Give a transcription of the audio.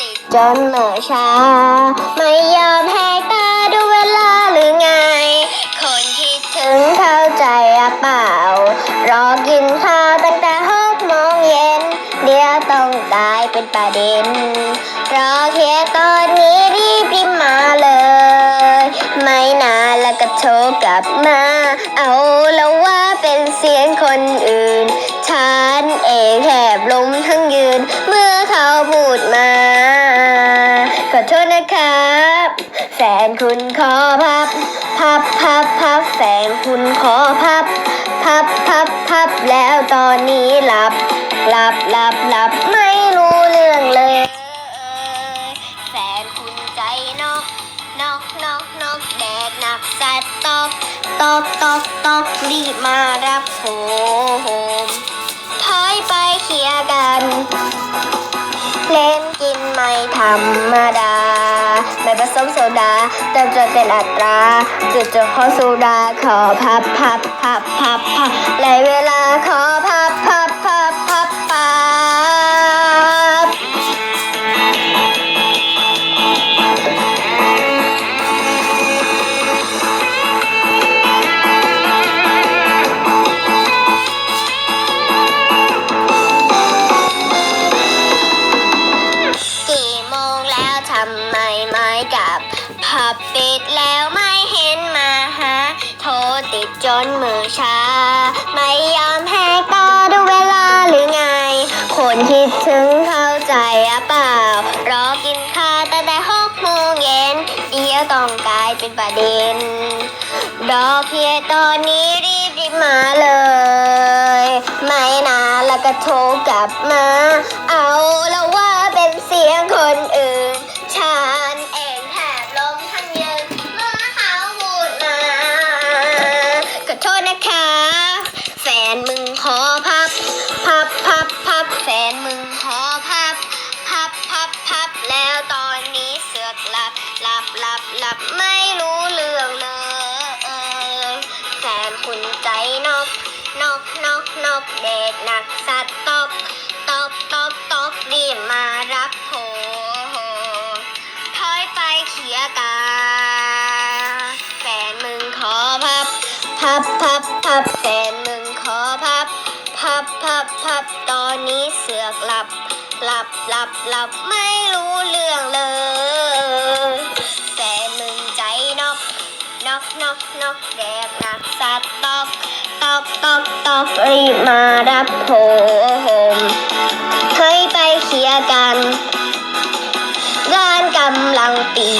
ติดจนเหมื่อช้า ไม่ยอมแหกตาดูเวลาหรือไง คนคิดถึงเข้าใจอะเปล่า รอกินข้าวตั้งแต่หกโมงเย็น เดี๋ยวต้องกลายเป็นประเด็น รอเพียงตอนนี้รีบรีบมาเลย ไม่นานแล้วก็โทรกลับมา เอาแล้วว่าเป็นเสียงคนอื่น ฉันเองแทบล้มทั้งยืนเมื่อ อโทษนะครับ แฟนคุณขอพับ พับพับพับแฟนคุณขอพับ พับพับพับแล้วตอนนี้หลับ หลับหลับหลับไม่รู้เรื่องเลย แฟนคุณใจนอกนอกนอกนอกแดดหนักสัดตอกตอกตอกตอกรีบมารับโหมถอยไปเคลียร์กัน เล่นกินไม่ธรรมดา ไม่ผสมโซดาเติมจนเป็นอัตราจุดจบของโซดาขอพับพับพับพับพับและเวลาขอพับพับ บปิดแล้วไม่เห็นมาหา โทรติดจนมือชา ไม่ยอมแหกตาดูเวลาหรือไง คนคิดถึงเข้าใจอะเปล่า รอกินข้าวแตั้งแต่หกโมงเย็น เดี๋ยวต้องกลายเป็นประเด็นดอกเพียตอนนี้รีบรีบมาเลย ไม่นานแล้วก็โทรกลับมา เอาแล้วว่าเป็นเสียงคนอื่น นมึงขอพับ พับพับพับแล้วตอนนี้เสือกหลับหลับหลับหลับไม่รู้เรื่องเลยแฟนคุณใจนอกนอกนอกนอกเด็กหนักสัตว์ตอกตอกตอกตอกรีบมารับโหถอยไปเขียกาแฟนมึงขอพับ พับพับพับแฟนมึงขอพับ พับพับ นี้เสือกหลับ หลับหลับหลับไม่รู้เรื่องเลยแต่มึงใจนอกนอกนอกนอกแดกหนักสัตตอกตอกตอกตอกรีมารับผมเคยไปเคลียร์กันงานกำลังตี